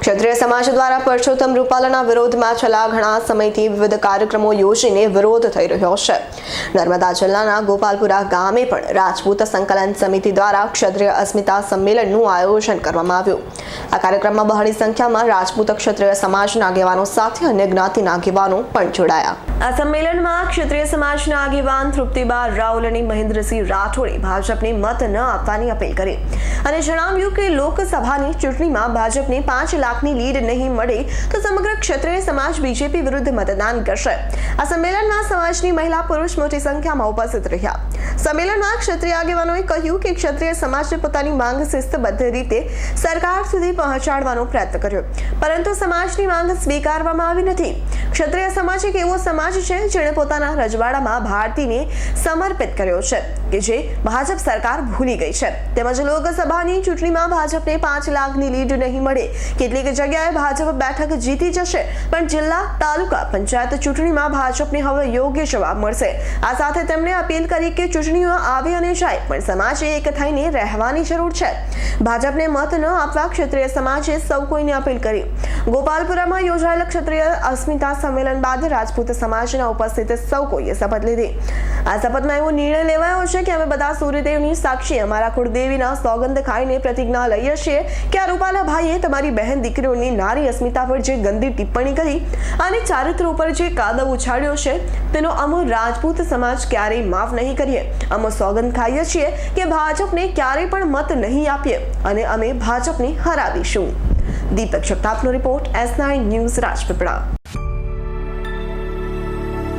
ક્ષત્રિય સમાજ દ્વારા પરસોત્તમ રૂપાલાના વિરોધમાં છેલ્લા ઘણા સમયથી વિવિધ કાર્યક્રમો યોજીને વિરોધ થઈ રહ્યો છે. નર્મદા જિલ્લાના ગોપાલપુરા ગામે પણ રાજપૂત સંકલન સમિતિ દ્વારા ક્ષત્રિય અસ્મિતા સંમેલનનું આયોજન કરવામાં આવ્યું. આ કાર્યક્રમમાં બહોળી સંખ્યામાં રાજપૂત ક્ષત્રિય સમાજના આગેવાનો સાથે અન્ય જ્ઞાતિના આગેવાનો પણ જોડાયા. આ સંમેલનમાં ક્ષત્રિય સમાજના આગેવાન તૃપ્તિબા રાઉલ અને મહેન્દ્રસિંહ રાઠોડે ભાજપને મત ન આપવાની અપીલ કરી. અને જણાવ્યું કે લોકસભાની ચૂંટણીમાં ભાજપને પાંચ લાખની લીડ નહીં મળે, તો સમગ્ર ક્ષત્રિય સમાજ બીજેપી વિરુદ્ધ મતદાન કરશે. આ સંમેલનમાં સમાજની મહિલા પુરુષ મોટી સંખ્યામાં ઉપસ્થિત રહ્યા. સંમેલનમાં ક્ષત્રિય આગેવાનોએ કહ્યું કે ક્ષત્રિય સમાજે પોતાની માંગ શિસ્તબદ્ધ રીતે સરકાર સુધી પહોંચાડવાનો પ્રયત્ન કર્યો. પરંતુ સમાજની માંગ સ્વીકારવામાં આવી નથી. ક્ષત્રિય સમાજ એક એવો સમાજ છે જેણે પોતાના રજવાડામાં ભારતીને સમર્પિત કર્યો છે, કે જે ભાજપ સરકાર ભૂલી ગઈ છે. તેમજ લોકસભાની ચૂંટણીમાં ભાજપને પાંચ લાખની લીડ નહીં મળે. કેટલીક જગ્યાએ ભાજપ બેઠક જીતી જશે, પણ જિલ્લા તાલુકા પંચાયત ચૂંટણીમાં ભાજપને હવે યોગ્ય જવાબ મળશે. આ સાથે તેમણે અપીલ કરી કે ચૂંટણીઓ આવે અને જાય, પણ સમાજે એક થઈને રહેવાની જરૂર છે. ભાજપને મત ન આપવા ક્ષત્રિય સમાજે સૌ કોઈને અપીલ કરી. ગોપાલપુરામાં યોજાયેલ ક્ષત્રિય અસ્મિતા સંમેલન બાદ રાજપૂત સમાજના ઉપસ્થિત સૌ કોઈએ શપથ લીધી. આ શપથમાં એવો નિર્ણય લેવાયો છે કે અમે બધા સૂર્યદેવની સાક્ષી, અમારા કુળદેવીના સોગંદ ખાઈને પ્રતિજ્ઞા લઈએ છીએ કે આ રૂપાલા ભાઈએ તમારી બહેન દીકરીઓની નારી અસ્મિતા પર જે ગંદી ટિપ્પણી કરી અને ચારિત્ર ઉપર જે કાદવ ઉછાળ્યો છે, તેનો અમો રાજપૂત સમાજ ક્યારેય માફ નહીં કરીએ. અમે સોગંદ ખાઈએ છીએ કે ભાજપને ક્યારેય પણ મત નહીં આપીએ અને અમે ભાજપને હરાવીશું. Deepak જગતાપનો report S nine news Rajpipla.